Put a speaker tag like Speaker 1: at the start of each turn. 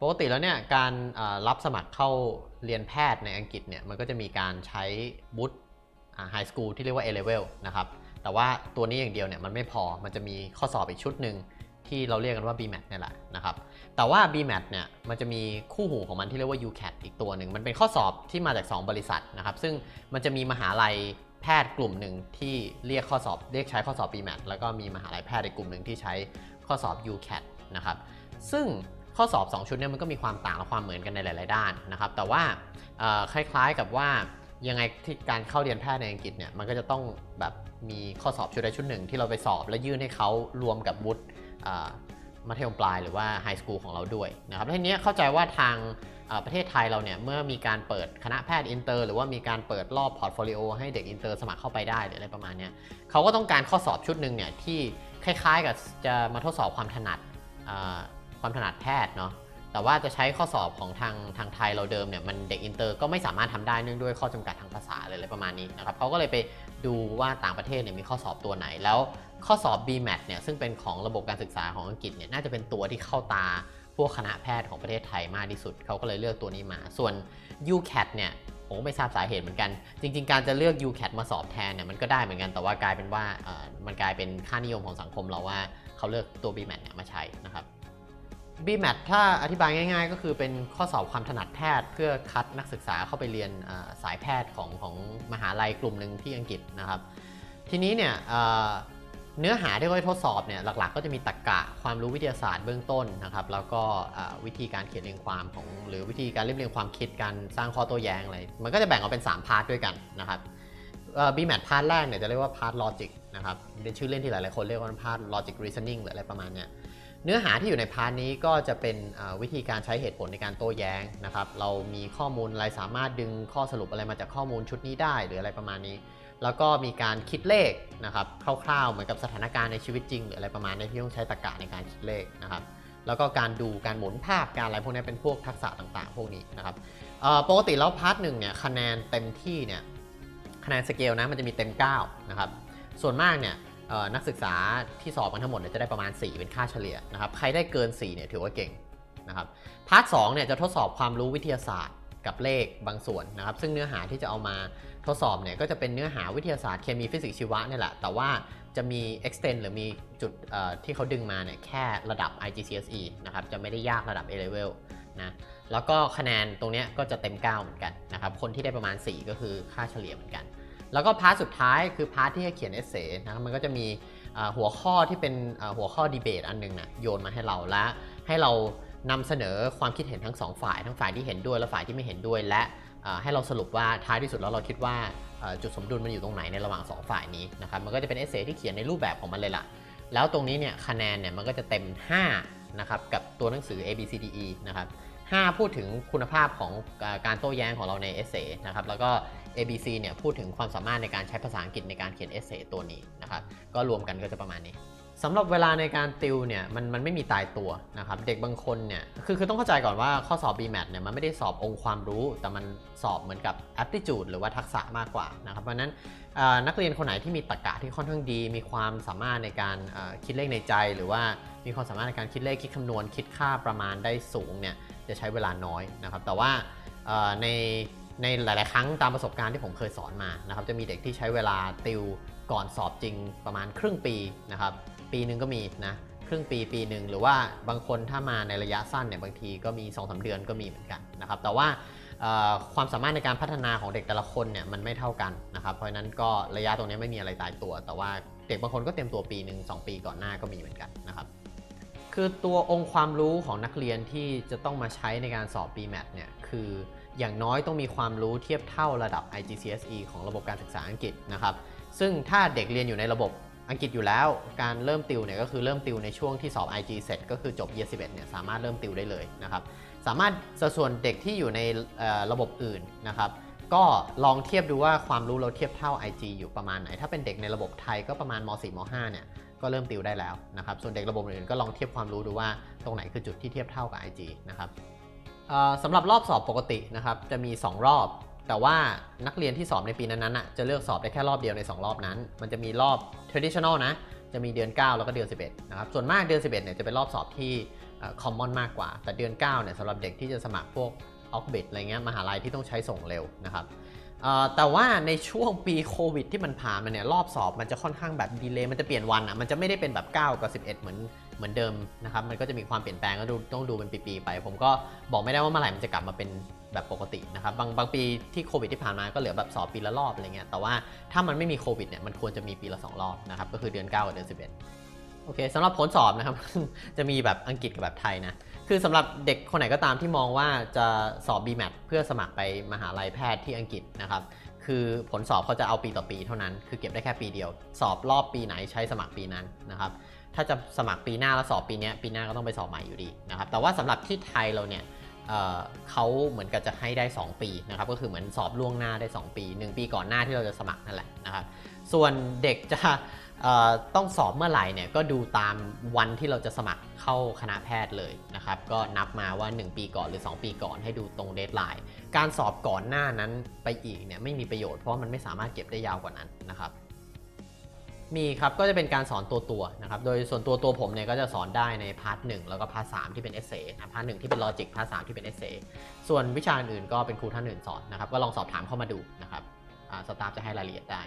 Speaker 1: ปกติแล้วเนี่ยการรับสมัครเข้าเรียนแพทย์ในอังกฤษเนี่ยมันก็จะมีการใช้วุฒิไฮสคูลที่เรียกว่า A level นะครับแต่ว่าตัวนี้อย่างเดียวเนี่ยมันไม่พอมันจะมีข้อสอบอีกชุดหนึ่งที่เราเรียกกันว่า BMAT เนี่ยแหละนะครับแต่ว่า BMAT เนี่ยมันจะมีคู่หูของมันที่เรียกว่า UCAT อีกตัวหนึ่งมันเป็นข้อสอบที่มาจาก 2 บริษัทนะครับซึ่งมันจะมีมหาลัยแพทย์กลุ่มหนึ่งที่เรียกข้อสอบเรียกใช้ข้อสอบ BMAT แล้วก็มีมหาลัยแพทย์อีกกลุ่มหนึ่งที่ใช้ข้อสอบ UCAT นะครับซึ่ง ข้อสอบ 2 ชุดเนี่ยมันก็มีความต่างและความเหมือนกันในหลาย ๆ ด้านนะครับ แต่ว่าคล้ายๆกับว่ายังไงที่การเข้าเรียนแพทย์ในอังกฤษเนี่ยมันก็จะต้องแบบมีข้อสอบชุดใดชุดหนึ่งที่เราไปสอบ และยื่นให้เขารวมกับวุฒิมัธยมปลายหรือว่าไฮสคูลของเราด้วยนะครับทีนี้เข้าใจว่าทางประเทศไทยเราเนี่ยเมื่อมีการเปิดคณะแพทย์อินเตอร์หรือว่ามีการเปิดรอบพอร์ตโฟลิโอให้เด็กอินเตอร์สมัครเข้าไปได้หรืออะไรประมาณเนี้ยเขาก็ต้องการข้อสอบชุดหนึ่งเนี่ยที่คล้ายๆกับจะมาทดสอบความถนัด ความถนัดแพทย์เนาะแต่ว่าจะใช้ข้อสอบของทางทางไทยเราเดิมเนี่ยมันเด็กอินเตอร์ก็ไม่สามารถทำได้เนื่องด้วยข้อจำกัดทางภาษาเลยอะไรประมาณนี้นะครับเขาก็เลยไปดูว่าต่างประเทศเนี่ยมีข้อสอบตัวไหน แล้วข้อสอบ BMAT เนี่ยซึ่งเป็นของระบบการศึกษาของอังกฤษเนี่ยน่าจะเป็นตัวที่เข้าตาพวกคณะแพทย์ของประเทศไทยมากที่สุด เขาก็เลยเลือกตัวนี้มา ส่วน UCAT เนี่ยผมก็ไม่ทราบสาเหตุเหมือนกัน จริง ๆ การจะเลือก UCAT มาสอบแทนเนี่ยมันก็ได้เหมือนกัน แต่ว่ากลายเป็นว่ามันกลายเป็นค่านิยมของสังคมเราว่าเขาเลือกตัว BMAT เนี่ยมาใช้นะครับ BMAT ถ้าอธิบายง่าย ๆ ก็คือเป็นข้อสอบความถนัดแพทย์เพื่อคัดนักศึกษาเข้าไปเรียนสายแพทย์ของของมหาลัยกลุ่มหนึ่งที่อังกฤษนะครับ ทีนี้เนี่ยเนื้อหาที่เขาทดสอบเนี่ยหลักๆ ก็จะมีตรรกะความรู้วิทยาศาสตร์เบื้องต้นนะครับแล้วก็วิธีการเขียนเรียงความของ หรือวิธีการเรียบเรียงความคิดการสร้างข้อโต้แย้งอะไรมันก็จะแบ่งออกเป็น 3 พาร์ทด้วยกันนะครับเอ่อ BMAT พาร์ทแรกเนี่ยจะเรียกว่าพาร์ท logic นะครับเป็นชื่อเล่นที่หลายๆคนเรียกว่าพาร์ท logic reasoning หรืออะไรประมาณเนี้ย เนื้อหาที่อยู่ในพาร์ทนี้ก็จะเป็นวิธีการใช้เหตุผลในการโต้แย้งนะครับ เรามีข้อมูลอะไรสามารถดึงข้อสรุปอะไรมาจากข้อมูลชุดนี้ได้หรืออะไรประมาณนี้ แล้วก็มีการคิดเลขนะครับคร่าวๆ เหมือนกับสถานการณ์ในชีวิตจริง หรืออะไรประมาณนี้ที่ต้องใช้ตรรกะในการคิดเลขนะครับแล้วก็การดูการหมุนภาพการอะไรพวกนี้เป็นพวกทักษะต่างๆ พวกนี้นะครับปกติแล้วพาร์ทหนึ่งเนี่ยคะแนนเต็มที่เนี่ยคะแนนสเกลนะมันจะมีเต็ม 9 นะครับ ส่วนมากเนี่ย นักศึกษาที่สอบกันทั้งหมดเนี่ยจะได้ประมาณ 4 เป็นค่าเฉลี่ยนะครับ ใครได้เกิน 4 เนี่ยถือว่าเก่งนะครับ พาร์ทสเนี่ยจะทดสอบความรู้วิทยาศาสตร์กับเลขบางส่วนนะครับ ซึ่งเนื้อหาที่จะเอามาทดสอบเนี่ยก็จะเป็นเนื้อหาวิทยาศาสตร์เคมีฟิสิกส์ชีวะเนี่ยแหละ แต่ว่าจะมี extend หรือมีจุดที่เขาดึงมาเนี่ยแค่ระดับ IGCSE นะครับ จะไม่ได้ยากระดับ A level นะ แล้วก็คะแนนตรงนี้ก็จะเต็ม 9 เหมือนกันนะครับ คนที่ได้ประมาณ 4 ก็คือค่าเฉลี่ยเหมือนกัน แล้วก็พาร์ทสุดท้ายคือพาร์ทที่ให้เขียนเอเซ่นะครับมันก็จะมีหัวข้อที่เป็นหัวข้อดีเบตอันหนึงนะโยนมาให้เราและให้เรานำเสนอความคิดเห็นทั้งสองฝ่ายทั้งฝ่ายที่เห็นด้วยและฝ่ายที่ไม่เห็นด้วย และให้เราสรุปว่าท้ายที่สุดแล้วเราคิดว่าจุดสมดุลมันอยู่ตรงไหนในระหว่างสองฝ่ายนี้นะครับมันก็จะเป็นเอเซ่ที่เขียนในรูปแบบของมันเลยล่ะ แล้วตรงนี้เนี่ยคะแนนเนี่ยมันก็จะเต็ม 5 นะครับ กับตัวหนังสือ A B C D E นะครับ5พูดถึงคุณภาพของการโต้แย้งของเราในเอเซ่นะครับแล้วก็ ABC เนี่ยพูดถึงความสามารถในการใช้ภาษาอังกฤษในการเขียนเอเซตัวนี้นะครับก็รวมกันก็จะประมาณนี้สำหรับเวลาในการติวเนี่ยมันมันไม่มีตายตัวนะครับเด็กบางคนเนี่ยคือคือต้องเข้าใจก่อนว่าข้อสอบ BMAT เนี่ยมันไม่ได้สอบองค์ความรู้ แต่มันสอบเหมือนกับ aptitude หรือว่าทักษะมากกว่านะครับเพราะนั้นนักเรียนคนไหนที่มีตรรกะที่ค่อนข้างดี มีความสามารถในการคิดเลขในใจ หรือว่ามีความสามารถในการคิดเลขคิดคำนวณ คิดค่าประมาณได้สูงเนี่ยจะใช้เวลาน้อยนะครับแต่ว่าใน ในหลาย ๆ ครั้งตามประสบการณ์ที่ผมเคยสอนมานะครับจะมีเด็กที่ใช้เวลาติวก่อนสอบจริงประมาณครึ่งปีนะครับปีหนึ่งก็มีนะครึ่งปีปีหนึ่งหรือว่าบางคนถ้ามาในระยะสั้นเนี่ยบางทีก็มี2อสเดือนก็มีเหมือนกันนะครับแต่ว่าความสามารถในการพัฒนาของเด็กแต่ละคนเนี่ยมันไม่เท่ากันนะครับเพราะฉะนั้นก็ระยะตรงนี้ไม่มีอะไรตายตัว แต่ว่าเด็กบางคนก็เตรียมตัวปีหนึ่งสองปีก่อนหน้าก็มีเหมือนกันนะครับคือตัวองค์ความรู้ของนักเรียนที่จะต้องมาใช้ในการสอบ BMAT เนี่ยคือ อย่างน้อยต้องมีความรู้เทียบเท่าระดับ IGCSE ของระบบการศึกษาอังกฤษนะครับ ซึ่งถ้าเด็กเรียนอยู่ในระบบอังกฤษอยู่แล้ว การเริ่มติวเนี่ยก็คือเริ่มติวในช่วงที่สอบ IG เสร็จก็คือจบ Year 11เนี่ยสามารถเริ่มติวได้เลยนะครับ สามารถสัดส่วนเด็กที่อยู่ในระบบอื่นนะครับ ก็ลองเทียบดูว่าความรู้เราเทียบเท่า IG อยู่ประมาณไหน ถ้าเป็นเด็กในระบบไทยก็ประมาณม .4 ม .5 เนี่ยก็เริ่มติวได้แล้วนะครับ ส่วนเด็กระบบอื่นก็ลองเทียบความรู้ดูว่าตรงไหนคือจุดที่เทียบเท่ากับ IG นะครับ สำหรับรอบสอบปกตินะครับจะมี 2 รอบ แต่ว่านักเรียนที่สอบในปีนั้นๆน่ะจะเลือกสอบได้แค่รอบเดียวใน 2 รอบนั้น มันจะมีรอบ traditional นะจะมีเดือน 9 แล้วก็เดือน 11 นะครับ ส่วนมากเดือน 11 เนี่ยจะเป็นรอบสอบที่คอมมอนมากกว่า แต่เดือน 9 เนี่ยสำหรับเด็กที่จะสมัครพวกออกบิทอะไรเงี้ยมหาลัยที่ต้องใช้ส่งเร็วนะครับแต่ว่าในช่วงปีโควิดที่มันผ่านมาเนี่ยรอบสอบมันจะค่อนข้างแบบดีเลย์มันจะเปลี่ยนวันอะมันจะไม่ได้เป็นแบบ 9 กับ 11 เหมือน เหมือนเดิมนะครับ มันก็จะมีความเปลี่ยนแปลงก็ต้องดูเป็นปีๆไป ผมก็บอกไม่ได้ว่าเมื่อไหร่มันจะกลับมาเป็นแบบปกตินะครับ บางบางปีที่โควิดที่ผ่านมาก็เหลือแบบสอบปีละรอบอะไรเงี้ย แต่ว่าถ้ามันไม่มีโควิดเนี่ย มันควรจะมีปีละสองรอบนะครับ ก็คือเดือน 9 กับเดือน 11 โอเคสำหรับผลสอบนะครับ จะมีแบบอังกฤษกับแบบไทยนะ คือสำหรับเด็กคนไหนก็ตามที่มองว่าจะสอบ BMAT เพื่อสมัครไปมหาลัยแพทย์ที่อังกฤษนะครับ คือผลสอบเขาจะเอาปีต่อปีเท่านั้น คือเก็บได้แค่ปีเดียว สอบรอบปีไหนใช้สมัครปีนั้นนะครับ ถ้าจะสมัครปีหน้าแล้วสอบปีนี้ปีหน้าก็ต้องไปสอบใหม่อยู่ดีนะครับแต่ว่าสำหรับที่ไทยเราเนี่ยเเขาเหมือนกับจะให้ได้ 2 ปีนะครับก็คือเหมือนสอบล่วงหน้าได้ 2 ปี 1 ปีก่อนหน้าที่เราจะสมัครนั่นแหละนะครับส่วนเด็กจะต้องสอบเมื่อไหร่เนี่ยก็ดูตามวันที่เราจะสมัครเข้าคณะแพทย์เลยนะครับก็นับมาว่า 1 ปีก่อนหรือ 2 ปีก่อนให้ดูตรงเดทไลน์การสอบก่อนหน้านั้นไปอีกเนี่ยไม่มีประโยชน์เพราะมันไม่สามารถเก็บได้ยาวกว่านั้นนะครับ มีครับก็จะเป็นการสอนตัวตัวนะครับโดยส่วนตัวตัวผมเนี่ยก็จะสอนได้ในพาร์ทหนึ่งแล้วก็พาร์ทสามที่เป็นเอเซ่นะพาร์ทหนึ่งที่เป็นลอจิกพาร์ทสามที่เป็นเอเซ่ส่วนวิชาอื่นก็เป็นครูท่านอื่นสอนนะครับก็ลองสอบถามเข้ามาดูนะครับสตาฟจะให้รายละเอียดได้